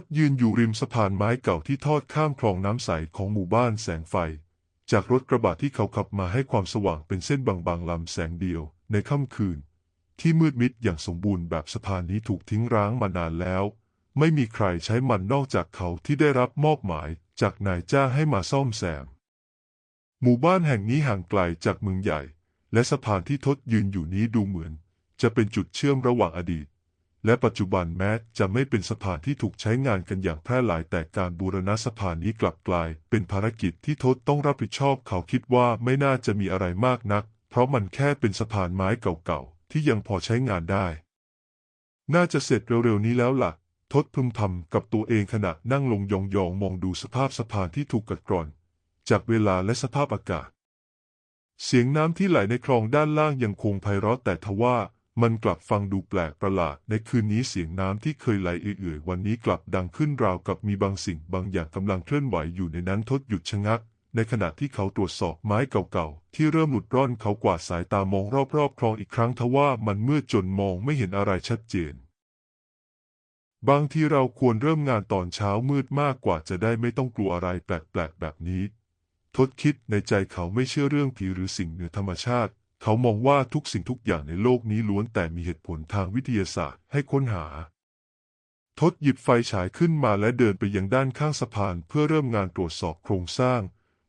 ดยืนอยู่ริมสะพานไม้เก่าที่ทอดข้ามคลองน้ำใสของหมู่บ้านแสงไฟ จากรถกระบะที่เขาขับมาให้ความสว่างเป็นเส้นบางๆลำแสงเดียวในค่ำคืน ที่มืดมิดอย่างสมบูรณ์แบบสะพานนี้ถูกทิ้งร้างมานานแล้ว ไม่มีใครใช้มันนอกจากเขาที่ได้รับมอบหมายจากนายจ้างให้มาซ่อมแซม หมู่บ้านแห่งนี้ห่างไกลจากเมืองใหญ่ และสะพานที่ทดยืนอยู่นี้ดูเหมือน จะเป็นจุดเชื่อมระหว่างอดีต และปัจจุบันแม้จะไม่เป็นสะพานที่ถูกใช้งานกันอย่างแพร่หลายแต่การบูรณะสะพานนี้กลับกลาย เป็นภารกิจที่ทศต้องรับผิดชอบเขาคิดว่าไม่น่าจะมีอะไรมากนัก เพราะมันแค่เป็นสะพานไม้เก่าๆ ที่ยังพอใช้งานได้ น่าจะเสร็จเร็วๆนี้แล้วล่ะ ทศพึมพำกับตัวเองขณะนั่งลงยองๆมองดูสภาพสะพานที่ถูกกัดกร่อน จากเวลาและสภาพอากาศ เสียงน้ำที่ไหลในคลองด้านล่างยังคงไพเราะแต่ทว่า มันกลับฟังดูแปลกประหลาด ในคืนนี้เสียงน้ำที่เคยไหลเอื่อยๆ วันนี้กลับดังขึ้นราวกับมีบางสิ่งบางอย่างกำลังเคลื่อนไหวอยู่ในนั้นทดหยุดชะงัก ในขณะที่เขาตรวจสอบไม้เก่าๆ ที่เริ่มหลุดร่อนเขากวาดสายตามองรอบๆคลองอีกครั้งทว่ามันมืดจนมองไม่เห็นอะไรชัดเจน บางทีเราควรเริ่มงานตอนเช้ามืดมากกว่าจะได้ไม่ต้องกลัวอะไรแปลกๆแบบนี้ ทดคิดในใจเขาไม่เชื่อเรื่องผีหรือสิ่งเหนือธรรมชาติ เขามองว่าทุกสิ่งทุกอย่างในโลกนี้ล้วนแต่มีเหตุผลทางวิทยาศาสตร์ให้ค้นหาทดหยิบไฟฉายขึ้นมาและเดินไปยังด้านข้างสะพานเพื่อเริ่มงานตรวจสอบโครงสร้าง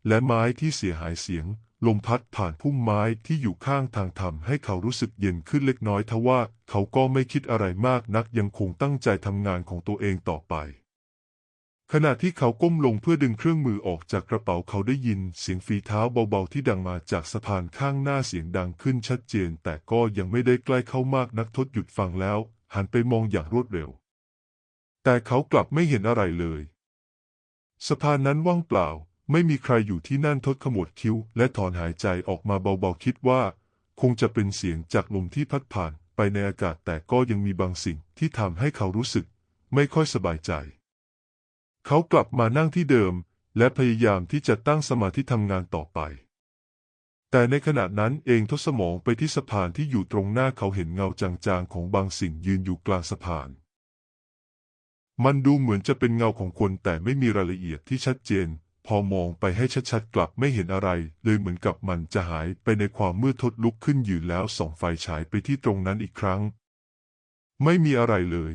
และไม้ที่เสียหายเสียง ลมพัดผ่านพุ่มไม้ที่อยู่ข้างทางทำให้เขารู้สึกเย็นขึ้นเล็กน้อยทว่าเขาก็ไม่คิดอะไรมากนักยังคงตั้งใจทำงานของตัวเองต่อไป ขณะที่เขาก้มลงเพื่อดึงเครื่องมือออกจากกระเป๋าเขาได้ยินเสียงฝีเท้าเบาๆที่ดังมาจากสะพานข้างหน้าเสียงดังขึ้นชัดเจน แต่ก็ยังไม่ได้ใกล้เข้ามากนักทดหยุดฟังแล้ว หันไปมองอย่างรวดเร็ว แต่เขากลับไม่เห็นอะไรเลย สะพานนั้นว่างเปล่า ไม่มีใครอยู่ที่นั่นทดขมวดคิ้ว และถอนหายใจออกมาเบาๆคิดว่า คงจะเป็นเสียงจากลมที่พัดผ่านไปในอากาศแต่ก็ยังมีบางสิ่งที่ทำให้เขารู้สึก ไม่ค่อยสบายใจ เขากลับมานั่งที่เดิม และพยายามที่จะตั้งสมาธิทำงานต่อไป แต่ในขณะนั้นเองทศสมองไปที่สะพานที่อยู่ตรงหน้าเขาเห็นเงาจางๆของบางสิ่งยืนอยู่กลางสะพาน มันดูเหมือนจะเป็นเงาของคนแต่ไม่มีรายละเอียดที่ชัดเจน พอมองไปให้ชัดๆกลับไม่เห็นอะไร เลยเหมือนกับมันจะหายไปในความมืดทดลุกขึ้นยืนแล้วส่องไฟฉายไปที่ตรงนั้นอีกครั้ง ไม่มีอะไรเลย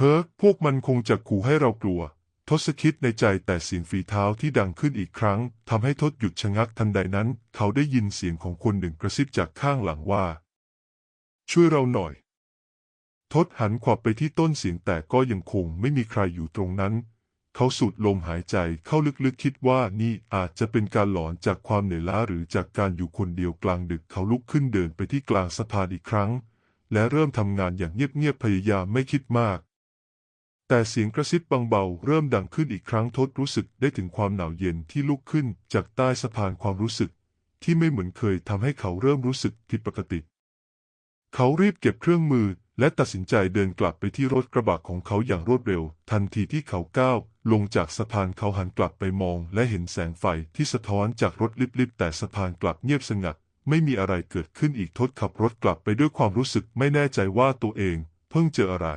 เฮ้อพวกมันคงจะขู่ให้เรากลัว ทศคิดในใจแต่เสียงฝีเท้าที่ดังขึ้นอีกครั้งทำให้ทศหยุดชะงักทันใดนั้น เขาได้ยินเสียงของคนหนึ่งกระซิบจากข้างหลังว่า ช่วยเราหน่อย ทศหันขวับไปที่ต้นเสียงแต่ก็ยังคงไม่มีใครอยู่ตรงนั้น เขาสูดลมหายใจเข้าลึกๆคิดว่านี่อาจจะเป็นการหลอนจากความเหนื่อยล้าหรือจากการอยู่คนเดียวกลางดึกเขาลุกขึ้นเดินไปที่กลางสะพานอีกครั้ง และเริ่มทำงานอย่างเงียบๆพยายามไม่คิดมาก แต่เสียงกระซิบบางเบาเริ่มดังขึ้นอีกครั้งทศรู้สึกได้ถึงความหนาวเย็นที่ลุกขึ้นจากใต้สะพานความรู้สึก ที่ไม่เหมือนเคยทำให้เขาเริ่มรู้สึกผิดปกติ เขารีบเก็บเครื่องมือและตัดสินใจเดินกลับไปที่รถกระบะของเขาอย่างรวดเร็ว ทันทีที่เขาก้าวลงจากสะพานเขาหันกลับไปมอง และเห็นแสงไฟที่สะท้อนจากรถลิบๆแต่สะพานกลับเงียบสงัด ไม่มีอะไรเกิดขึ้นอีกทศขับรถกลับไปด้วยความรู้สึกไม่แน่ใจว่าตัวเอง เพิ่งเจออะไร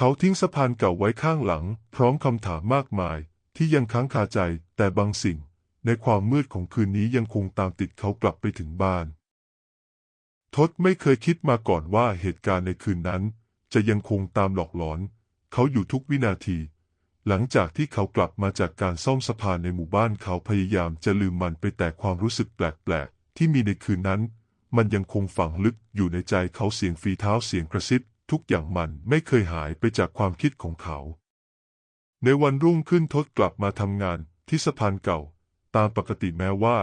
เขาทิ้งสะพานเก่าไว้ข้างหลัง พร้อมคำถามมากมาย ที่ยังค้างคาใจ แต่บางสิ่ง ในความมืดของคืนนี้ยังคงตามติดเขากลับไปถึงบ้าน ทศไม่เคยคิดมาก่อนว่าเหตุการณ์ในคืนนั้น จะยังคงตามหลอกหลอน เขาอยู่ทุกวินาที หลังจากที่เขากลับมาจากการซ่อมสะพานในหมู่บ้านเขาพยายามจะลืมมันไปแต่ความรู้สึกแปลกๆที่มีในคืนนั้น มันยังคงฝังลึกอยู่ในใจเขาเสียงฝีเท้าเสียงกระซิบ ทุกอย่างมันไม่เคยหายไปจากความคิดของเขา ในวันรุ่งขึ้นทศกลับมาทำงานที่สะพานเก่า ตามปกติแม้ว่า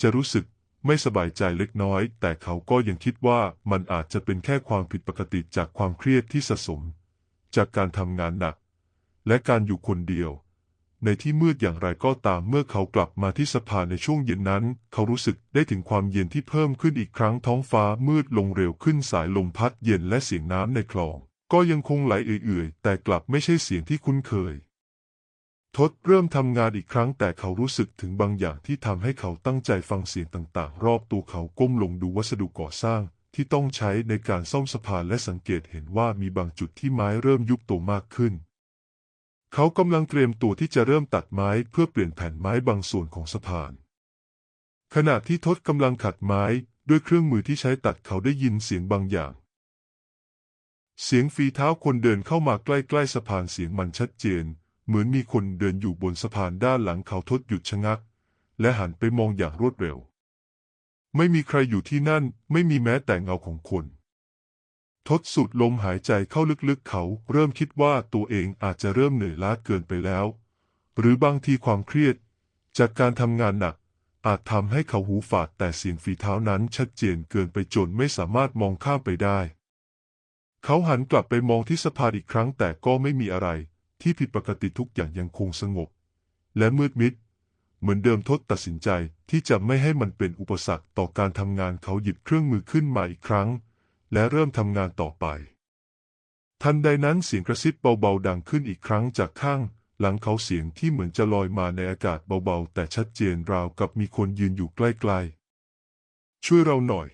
จะรู้สึกไม่สบายใจเล็กน้อย แต่เขาก็ยังคิดว่ามันอาจจะเป็นแค่ความผิดปกติจากความเครียดที่สะสม จากการทำงานหนัก และการอยู่คนเดียว ในที่มืดอย่างไรก็ตามเมื่อเขากลับมาที่สะพานในช่วงเย็นนั้น เขารู้สึกได้ถึงความเย็นที่เพิ่มขึ้นอีกครั้งท้องฟ้ามืดลงเร็วขึ้นสายลมพัดเย็นและเสียงน้ำในคลอง ก็ยังคงไหลเอื่อยๆ แต่กลับไม่ใช่เสียงที่คุ้นเคย ทศเริ่มทำงานอีกครั้งแต่เขารู้สึกถึงบางอย่างที่ทำให้เขาตั้งใจฟังเสียงต่างๆ รอบตัวเขาก้มลงดูวัสดุก่อสร้าง ที่ต้องใช้ในการซ่อมสะพานและสังเกตเห็นว่ามีบางจุดที่ไม้เริ่มยุบตัวมากขึ้น เขากำลังเตรียมตัวที่จะเริ่มตัดไม้เพื่อเปลี่ยนแผ่นไม้บางส่วนของสะพาน ขณะที่ทศกำลังขัดไม้ด้วยเครื่องมือที่ใช้ตัดเขาได้ยินเสียงบางอย่าง เสียงฝีเท้าคนเดินเข้ามาใกล้ๆสะพานเสียงมันชัดเจน เหมือนมีคนเดินอยู่บนสะพานด้านหลังเขาทศหยุดชะงัก และหันไปมองอย่างรวดเร็ว ไม่มีใครอยู่ที่นั่นไม่มีแม้แต่เงาของคน ทศสูดลมหายใจเข้าลึกๆ เขาเริ่มคิดว่าตัวเองอาจจะเริ่มเหนื่อยล้าเกินไปแล้ว หรือบางทีความเครียด จากการทำงานหนัก อาจทำให้เขาหูฝาดแต่เสียงฝีเท้านั้นชัดเจนเกินไปจนไม่สามารถมองข้ามไปได้ เขาหันกลับไปมองที่สะพานอีกครั้งแต่ก็ไม่มีอะไร ที่ผิดปกติทุกอย่างยังคงสงบ และมืดมิด เหมือนเดิมทศตัดสินใจที่จะไม่ให้มันเป็นอุปสรรคต่อการทำงานเขาหยิบเครื่องมือขึ้นมาอีกครั้ง และเริ่มทำงานต่อไป ทันใดนั้นเสียงกระซิบเบาๆดังขึ้นอีกครั้งจากข้างหลังเขาเสียงที่เหมือนจะลอยมาในอากาศเบาๆ แต่ชัดเจนราวกับมีคนยืนอยู่ใกล้ๆ ช่วยเราหน่อย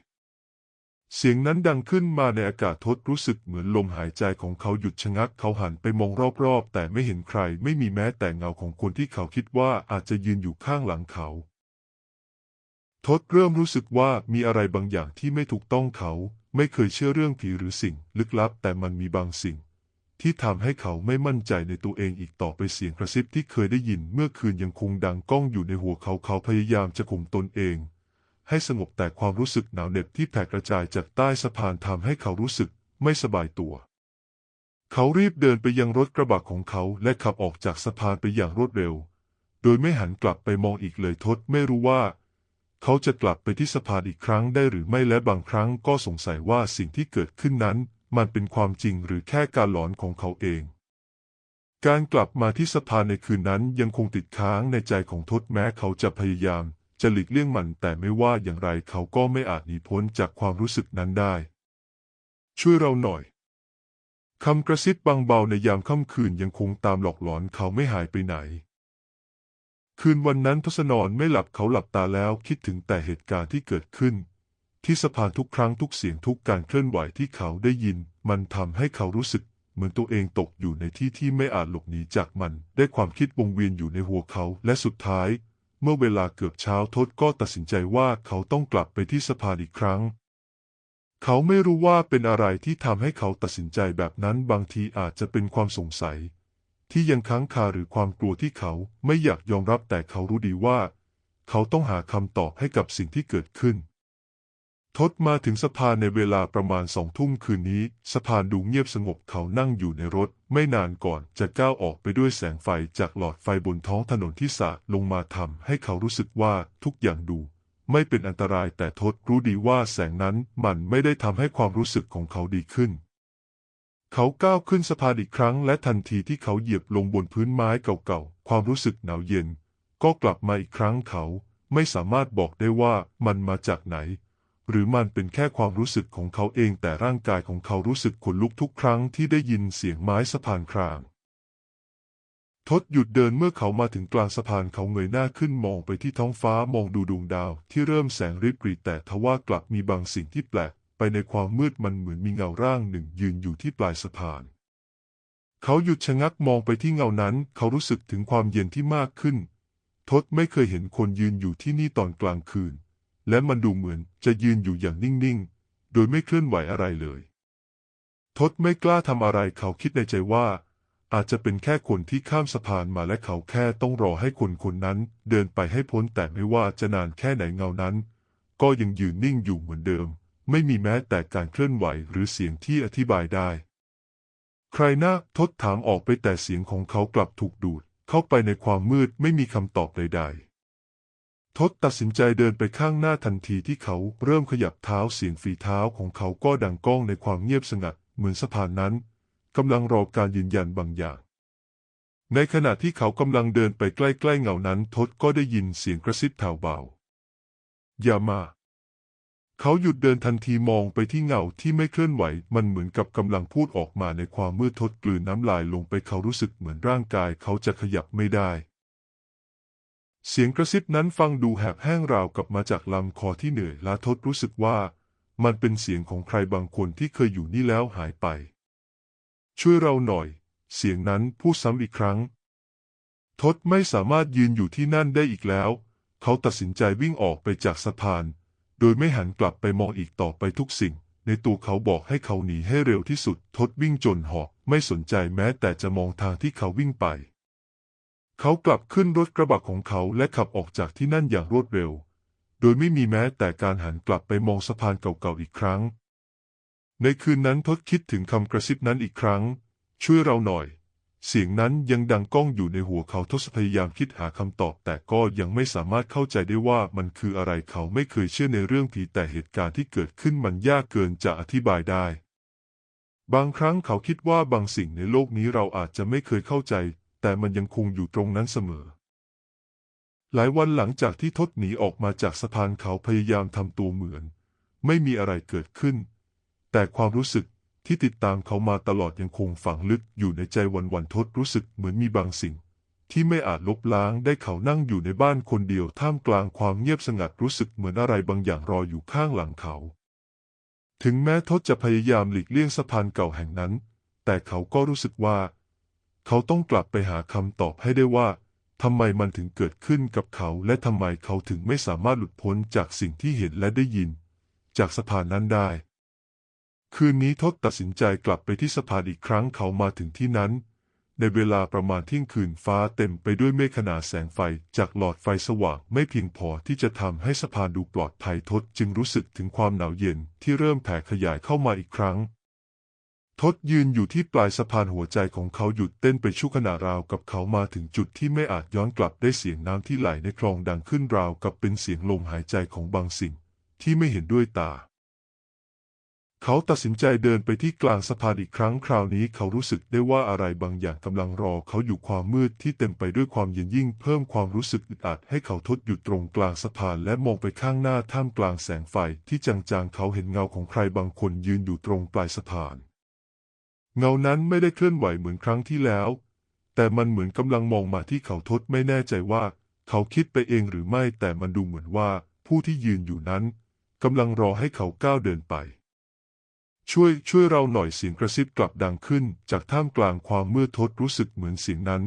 เสียงนั้นดังขึ้นมาในอากาศทศรู้สึกเหมือนลมหายใจของเขาหยุดชะงัก เขาหันไปมองรอบๆ แต่ไม่เห็นใคร ไม่มีแม้แต่เงาของคนที่เขาคิดว่าอาจจะยืนอยู่ข้างหลังเขาทศเริ่มรู้สึกว่ามีอะไรบางอย่างที่ไม่ถูกต้องเขา ไม่เคยเชื่อเรื่องผีหรือสิ่ง ลึกลับแต่มันมีบางสิ่ง ที่ทำให้เขาไม่มั่นใจในตัวเองอีกต่อไปเสียงกระซิบที่เคยได้ยินเมื่อคืนยังคงดังก้องอยู่ในหัวเขาเขาพยายามจะข่มตนเอง ให้สงบแต่ความรู้สึกหนาวเหน็บที่แผ่กระจายจากใต้สะพานทำให้เขารู้สึกไม่สบายตัว เขารีบเดินไปยังรถกระบะของเขาและขับออกจากสะพานไปอย่างรวดเร็ว โดยไม่หันกลับไปมองอีกเลยทศไม่รู้ว่า เขาจะกลับไปที่สะพานอีกครั้งได้หรือไม่และบางครั้งก็สงสัยว่าสิ่งที่เกิดขึ้นนั้น มันเป็นความจริงหรือแค่การหลอนของเขาเอง การกลับมาที่สะพานในคืนนั้นยังคงติดค้างในใจของทศแม้เขาจะพยายาม จะหลีกเลี่ยงมันแต่ไม่ว่าอย่างไรเขาก็ไม่อาจหนีพ้นจากความรู้สึกนั้นได้ ช่วยเราหน่อยคำกระซิบบางเบาในยามค่ำคืนยังคงตามหลอกหลอนเขาไม่หายไปไหน คืนวันนั้นทศนอนไม่หลับเขาหลับตาแล้วคิดถึงแต่เหตุการณ์ที่เกิดขึ้น ที่สะพานทุกครั้งทุกเสียงทุกการเคลื่อนไหวที่เขาได้ยิน มันทำให้เขารู้สึกเหมือนตัวเองตกอยู่ในที่ที่ไม่อาจหลบหนีจากมัน ได้ความคิดวงเวียนอยู่ในหัวเขาและสุดท้าย เมื่อเวลาเกือบเช้าทศก็ตัดสินใจว่าเขาต้องกลับไปที่สะพานอีกครั้ง เขาไม่รู้ว่าเป็นอะไรที่ทำให้เขาตัดสินใจแบบนั้นบางทีอาจจะเป็นความสงสัย ที่ยังค้างคาหรือความกลัวที่เขาไม่อยากยอมรับแต่เขารู้ดีว่า เขาต้องหาคำตอบให้กับสิ่งที่เกิดขึ้น ทศมาถึงสะพานในเวลาประมาณสองทุ่มคืนนี้ สะพานดูเงียบสงบเขานั่งอยู่ในรถ ไม่นานก่อนจะก้าวออกไปด้วยแสงไฟจากหลอดไฟบนท้องถนนที่สาดลงมาทำให้เขารู้สึกว่าทุกอย่างดูไม่เป็นอันตรายแต่ทศรู้ดีว่าแสงนั้นมันไม่ได้ทำให้ความรู้สึกของเขาดีขึ้น เขาก้าวขึ้นสะพานอีกครั้ง และทันทีที่เขาเหยียบลงบนพื้นไม้เก่าๆ ความรู้สึกหนาวเย็น ก็กลับมาอีกครั้งเขาไม่สามารถบอกได้ว่ามันมาจากไหน หรือมันเป็นแค่ความรู้สึกของเขาเองแต่ร่างกายของเขารู้สึกขนลุกทุกครั้งที่ได้ยินเสียงไม้สะพานครางทศหยุดเดินเมื่อเขามาถึงกลางสะพานเขาเงยหน้าขึ้นมองไปที่ท้องฟ้ามองดูดวงดาวที่เริ่มแสงริบหรี่แต่ทว่ากลับมีบางสิ่งที่แปลก ไปในความมืดมันเหมือนมีเงาร่างหนึ่งยืนอยู่ที่ปลายสะพาน เขาหยุดชะงักมองไปที่เงานั้น เขารู้สึกถึงความเย็นที่มากขึ้น ทศไม่เคยเห็นคนยืนอยู่ที่นี่ตอนกลางคืน และมันดูเหมือนจะยืนอยู่อย่างนิ่งๆ โดยไม่เคลื่อนไหวอะไรเลย ทศไม่กล้าทำอะไรเขาคิดในใจว่า อาจจะเป็นแค่คนที่ข้ามสะพานมาและเขาแค่ต้องรอให้คนคนนั้น เดินไปให้พ้นแต่ไม่ว่าจะนานแค่ไหนเงานั้น ก็ยังยืนนิ่งอยู่เหมือนเดิม ไม่มีแม้แต่การเคลื่อนไหวหรือเสียงที่อธิบายได้ ใครนะทศถามออกไปแต่เสียงของเขากลับถูกดูด เข้าไปในความมืดไม่มีคำตอบใด ๆทศตัดสินใจเดินไปข้างหน้าทันทีที่เขาเริ่มขยับเท้าเสียงฝีเท้าของเขาก็ดังก้องในความเงียบสงัด เหมือนสะพานนั้นกำลังรอการยืนยันบางอย่าง ในขณะที่เขากำลังเดินไปใกล้ๆเงานั้น ทศก็ได้ยินเสียงกระซิบแผ่วเบา อย่ามา เขาหยุดเดินทันทีมองไปที่เงาที่ไม่เคลื่อนไหว มันเหมือนกับกำลังพูดออกมาในความมืดทศกลืนน้ำลายลงไปเขารู้สึกเหมือนร่างกายเขาจะขยับไม่ได้ เสียงกระซิบนั้นฟังดูแหบแห้งราวกับมาจากลำคอที่เหนื่อยล้าทศรู้สึกว่า มันเป็นเสียงของใครบางคนที่เคยอยู่นี่แล้วหายไป ช่วยเราหน่อย เสียงนั้นพูดซ้ำอีกครั้งทศไม่สามารถยืนอยู่ที่นั่นได้อีกแล้ว เขาตัดสินใจวิ่งออกไปจากสะพาน ดยไม่หันกลับไปมองอีกต่อไปทุกสิ่ง ในตัวเขาบอกให้เขาหนีให้เร็วที่สุดทศวิ่งจนหอกไม่สนใจแม้แต่จะมองทางที่เขาวิ่งไป เขากลับขึ้นรถกระบะของเขาและขับออกจากที่นั่นอย่างรวดเร็ว โดยไม่มีแม้แต่การหันกลับไปมองสะพานเก่าๆอีกครั้ง ในคืนนั้นทศคิดถึงคำกระซิบนั้นอีกครั้ง ช่วยเราหน่อย เสียงนั้นยังดังก้องอยู่ในหัวเขาทศพยายามคิดหาคำตอบ แต่ก็ยังไม่สามารถเข้าใจได้ว่ามันคืออะไรเขาไม่เคยเชื่อในเรื่องผีแต่เหตุการณ์ที่เกิดขึ้นมันยากเกินจะอธิบายได้ บางครั้งเขาคิดว่าบางสิ่งในโลกนี้เราอาจจะไม่เคยเข้าใจ แต่มันยังคงอยู่ตรงนั้นเสมอ หลายวันหลังจากที่ทศหนีออกมาจากสะพานเขาพยายามทำตัวเหมือน ไม่มีอะไรเกิดขึ้น แต่ความรู้สึก ที่ติดตามเขามาตลอดยังคงฝังลึกอยู่ในใจวันวันทศรู้สึกเหมือนมีบางสิ่ง ที่ไม่อาจลบล้างได้เขานั่งอยู่ในบ้านคนเดียวท่ามกลางความเงียบสงัดรู้สึกเหมือนอะไรบางอย่างรออยู่ข้างหลังเขา ถึงแม้ทศจะพยายามหลีกเลี่ยงสะพานเก่าแห่งนั้น แต่เขาก็รู้สึกว่า เขาต้องกลับไปหาคำตอบให้ได้ว่าทำไมมันถึงเกิดขึ้นกับเขา และทำไมเขาถึงไม่สามารถหลุดพ้นจากสิ่งที่เห็นและได้ยิน จากสะพานนั้นได้ คืนนี้ทศตัดสินใจกลับไปที่สะพานอีกครั้งเขามาถึงที่นั้น ในเวลาประมาณเที่ยงคืนฟ้าเต็มไปด้วยเมฆขนาดแสงไฟจากหลอดไฟสว่างไม่เพียงพอที่จะทำให้สะพานดูปลอดภัยทศจึงรู้สึกถึงความหนาวเย็นที่เริ่มแผ่ขยายเข้ามาอีกครั้งทศยืนอยู่ที่ปลายสะพานหัวใจของเขาหยุดเต้นไปชั่วขณะราวกับเขามาถึงจุดที่ไม่อาจย้อนกลับได้เสียงน้ำที่ไหลในคลองดังขึ้นราวกับเป็นเสียงลมหายใจของบางสิ่งที่ไม่เห็นด้วยตา เขาตัดสินใจเดินไปที่กลางสะพานอีกครั้งคราวนี้เขารู้สึกได้ว่าอะไรบางอย่างกำลังรอเขาอยู่ความมืดที่เต็มไปด้วยความเย็นยิ่งเพิ่มความรู้สึกอึดอัดให้เขาทดอยู่ตรงกลางสะพานและมองไปข้างหน้าท่ามกลางแสงไฟที่จางๆเขาเห็นเงาของใครบางคนยืนอยู่ตรงปลายสะพาน เงานั้นไม่ได้เคลื่อนไหวเหมือนครั้งที่แล้ว แต่มันเหมือนกำลังมองมาที่เขาทดไม่แน่ใจว่า เขาคิดไปเองหรือไม่แต่มันดูเหมือนว่า ผู้ที่ยืนอยู่นั้นกำลังรอให้เขาก้าวเดินไป ช่วยช่วยเราหน่อยเสียงกระซิบกลับดังขึ้น จากท่ามกลางความมืดทดรู้สึกเหมือนเสียงนั้น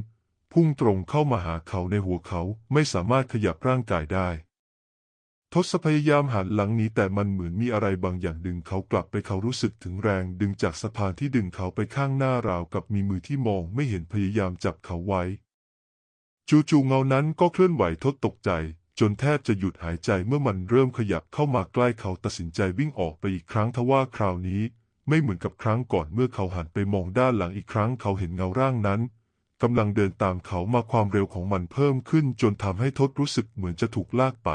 พุ่งตรงเข้ามาหาเขาในหัวเขาไม่สามารถขยับร่างกายได้ ทศพยายามหันหลังหนีแต่มันเหมือนมีอะไรบางอย่างดึงเขากลับไปเขารู้สึกถึงแรงดึงจากสะพานที่ดึงเขาไปข้างหน้าราวกับมีมือที่มองไม่เห็นพยายามจับเขาไว้ จู่ๆเงานั้นก็เคลื่อนไหวทดตกใจ จนแทบจะหยุดหายใจเมื่อมันเริ่มขยับเข้ามาใกล้เขาตัดสินใจวิ่งออกไปอีกครั้งทว่าคราวนี้ ไม่เหมือนกับครั้งก่อนเมื่อเขาหันไปมองด้านหลังอีกครั้งเขาเห็นเงาร่างนั้นกำลังเดินตามเขามาความเร็วของมันเพิ่มขึ้นจนทำให้ทศรู้สึกเหมือนจะถูกลากไป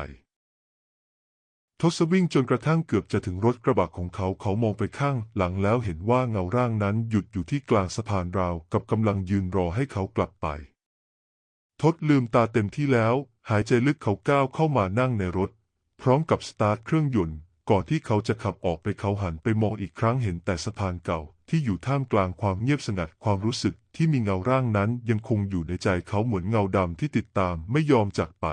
ทศวิ่งจนกระทั่งเกือบจะถึงรถกระบะของเขาเขามองไปข้างหลังแล้วเห็นว่าเงาร่างนั้นหยุดอยู่ที่กลางสะพานราวกับกำลังยืนรอให้เขากลับไป ทศลืมตาเต็มที่แล้ว หายใจลึกเขาก้าวเข้ามานั่งในรถ พร้อมกับสตาร์ทเครื่องยนต์ ก่อนที่เขาจะขับออกไปเขาหันไปมองอีกครั้งเห็นแต่สะพานเก่า ที่อยู่ท่ามกลางความเงียบสงัดความรู้สึกที่มีเงาร่างนั้นยังคงอยู่ในใจเขาเหมือนเงาดำที่ติดตามไม่ยอมจากไป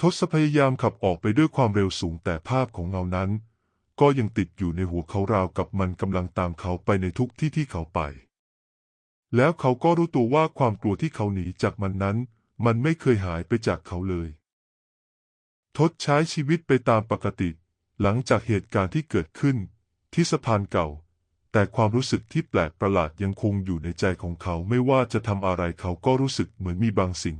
ทศพยายามขับออกไปด้วยความเร็วสูงแต่ภาพของเงานั้น ก็ยังติดอยู่ในหัวเขาราวกับมันกำลังตามเขาไปในทุกที่ที่เขาไป แล้วเขาก็รู้ตัวว่าความกลัวที่เขาหนีจากมันนั้น มันไม่เคยหายไปจากเขาเลย ทดใช้ชีวิตไปตามปกติ หลังจากเหตุการณ์ที่เกิดขึ้น ที่สะพานเก่า แต่ความรู้สึกที่แปลกประหลาดยังคงอยู่ในใจของเขาไม่ว่าจะทำอะไรเขาก็รู้สึกเหมือนมีบางสิ่ง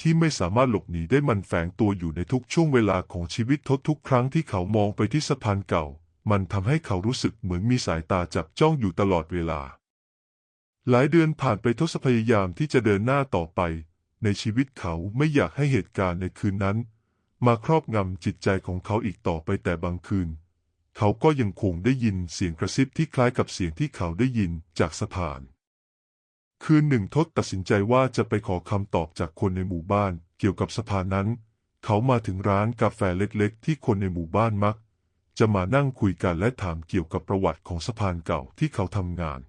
ที่ไม่สามารถหลบหนีได้มันแฝงตัวอยู่ในทุกช่วงเวลาของชีวิตทดทุกครั้งที่เขามองไปที่สะพานเก่า มันทำให้เขารู้สึกเหมือนมีสายตาจับจ้องอยู่ตลอดเวลาหลายเดือนผ่านไปทศพยายามที่จะเดินหน้าต่อไป ในชีวิตเขาไม่อยากให้เหตุการณ์ในคืนนั้น มาครอบงำจิตใจของเขาอีกต่อไปแต่บางคืน เขาก็ยังคงได้ยินเสียงกระซิบที่คล้ายกับเสียงที่เขาได้ยินจากสะพาน คืนหนึ่งทศตัดสินใจว่าจะไปขอคำตอบจากคนในหมู่บ้านเกี่ยวกับสะพานนั้น เขามาถึงร้านกาแฟเล็กๆ ที่คนในหมู่บ้านมัก จะมานั่งคุยกันและถามเกี่ยวกับประวัติของสะพานเก่าที่เขาทำงาน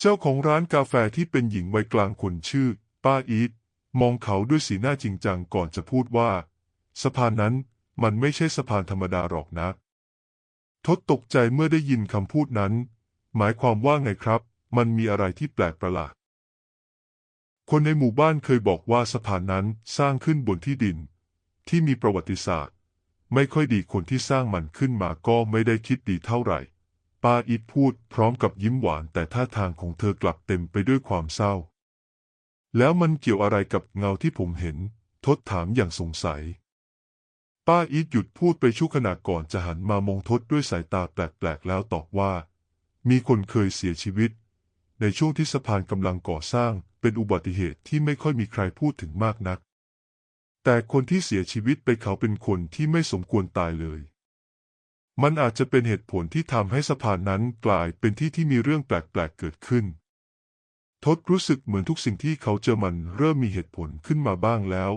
เจ้าของร้านกาแฟที่เป็นหญิงวัยกลางคนชื่อ ป้าอีทมองเขาด้วยสีหน้าจริงจังก่อนจะพูดว่า สะพานนั้นมันไม่ใช่สะพานธรรมดาหรอกนะ ทศตกใจเมื่อได้ยินคำพูดนั้น หมายความว่าไงครับ มันมีอะไรที่แปลกประหลาด คนในหมู่บ้านเคยบอกว่าสะพานนั้นสร้างขึ้นบนที่ดิน ที่มีประวัติศาสตร์ ไม่ค่อยดีคนที่สร้างมันขึ้นมาก็ไม่ได้คิดดีเท่าไหร่ ป้าอีทพูดพร้อมกับยิ้มหวานแต่ท่าทางของเธอกลับเต็มไปด้วยความเศร้า แล้วมันเกี่ยวอะไรกับเงาที่ผมเห็นทศถามอย่างสงสัย ป้าอีทหยุดพูดไปชั่วขณะก่อนจะหันมามองทศด้วยสายตาแปลกๆ แล้วตอบว่า มีคนเคยเสียชีวิต ในช่วงที่สะพานกำลังก่อสร้างเป็นอุบัติเหตุที่ไม่ค่อยมีใครพูดถึงมากนัก แต่คนที่เสียชีวิตไปเขาเป็นคนที่ไม่สมควรตายเลย มันอาจจะเป็นเหตุผลที่ทำให้สะพานนั้นกลายเป็นที่ที่มีเรื่องแปลกๆเกิดขึ้น ทศรู้สึกเหมือนทุกสิ่งที่เขาเจอมันเริ่มมีเหตุผลขึ้นมาบ้างแล้ว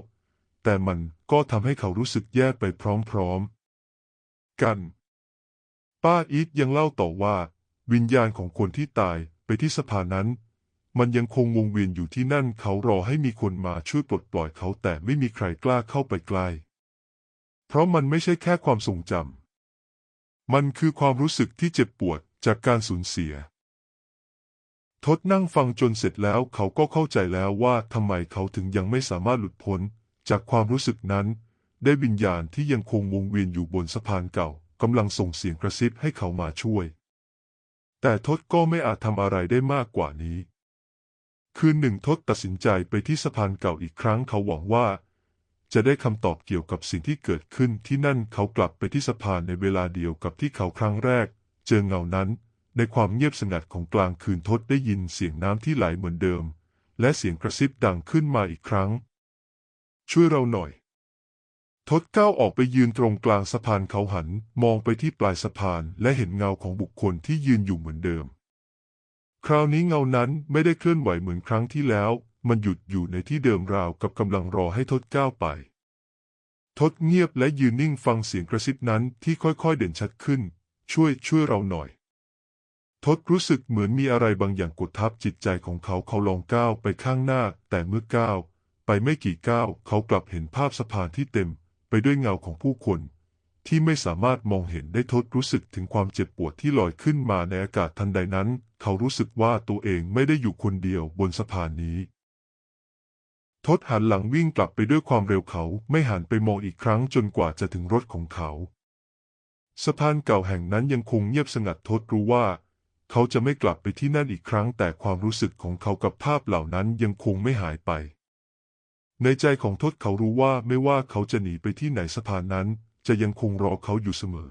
แต่มันก็ทำให้เขารู้สึกแย่ไปพร้อมๆ กัน ป้าอีทยังเล่าต่อว่า วิญญาณของคนที่ตายไปที่สะพานนั้น มันยังคงวงเวียนอยู่ที่นั่นเขารอให้มีคนมาช่วยปลดปล่อยเขาแต่ไม่มีใครกล้าเข้าไปใกล้เพราะมันไม่ใช่แค่ความทรงจำมันคือความรู้สึกที่เจ็บปวดจากการสูญเสีย ทศนั่งฟังจนเสร็จแล้วเขาก็เข้าใจแล้วว่าทำไมเขาถึงยังไม่สามารถหลุดพ้น จากความรู้สึกนั้น ได้วิญญาณที่ยังคงวงเวียนอยู่บนสะพานเก่ากำลังส่งเสียงกระซิบให้เขามาช่วย แต่ทศก็ไม่อาจทำอะไรได้มากกว่านี้ คืนหนึ่งทศตัดสินใจไปที่สะพานเก่าอีกครั้งเขาหวังว่า จะได้คำตอบเกี่ยวกับสิ่งที่เกิดขึ้นที่นั่นเขากลับไปที่สะพานในเวลาเดียวกับที่เขาครั้งแรก เจอเงานั้น ในความเงียบสงัดของกลางคืนทศได้ยินเสียงน้ำที่ไหลเหมือนเดิม และเสียงกระซิบดังขึ้นมาอีกครั้ง ช่วยเราหน่อย ทศก้าวออกไปยืนตรงกลางสะพานเขาหันมองไปที่ปลายสะพานและเห็นเงาของบุคคลที่ยืนอยู่เหมือนเดิม คราวนี้เงานั้นไม่ได้เคลื่อนไหวเหมือนครั้งที่แล้ว มันหยุดอยู่ในที่เดิมราวกับกำลังรอให้ทศก้าวไปทศเงียบและยืนนิ่งฟังเสียงกระซิบนั้นที่ค่อยๆเด่นชัดขึ้น ช่วยช่วยเราหน่อย ทศรู้สึกเหมือนมีอะไรบางอย่างกดทับจิตใจของเขาเขาลองก้าวไปข้างหน้า แต่เมื่อก้าวไปไม่กี่ก้าวเขากลับเห็นภาพสะพานที่เต็ม ไปด้วยเงาของผู้คน ที่ไม่สามารถมองเห็นได้ทศรู้สึกถึงความเจ็บปวดที่ลอยขึ้นมาในอากาศทันใดนั้น เขารู้สึกว่าตัวเองไม่ได้อยู่คนเดียวบนสะพานนี้ทศหันหลังวิ่งกลับไปด้วยความเร็วเขาไม่หันไปมองอีกครั้งจนกว่าจะถึงรถของเขา สะพานเก่าแห่งนั้นยังคงเงียบสงัดทศรู้ว่า เขาจะไม่กลับไปที่นั่นอีกครั้ง แต่ความรู้สึกของเขากับภาพเหล่านั้นยังคงไม่หายไป ในใจของทศเขารู้ว่าไม่ว่าเขาจะหนีไปที่ไหนสะพานนั้น จะยังคงรอเขาอยู่เสมอ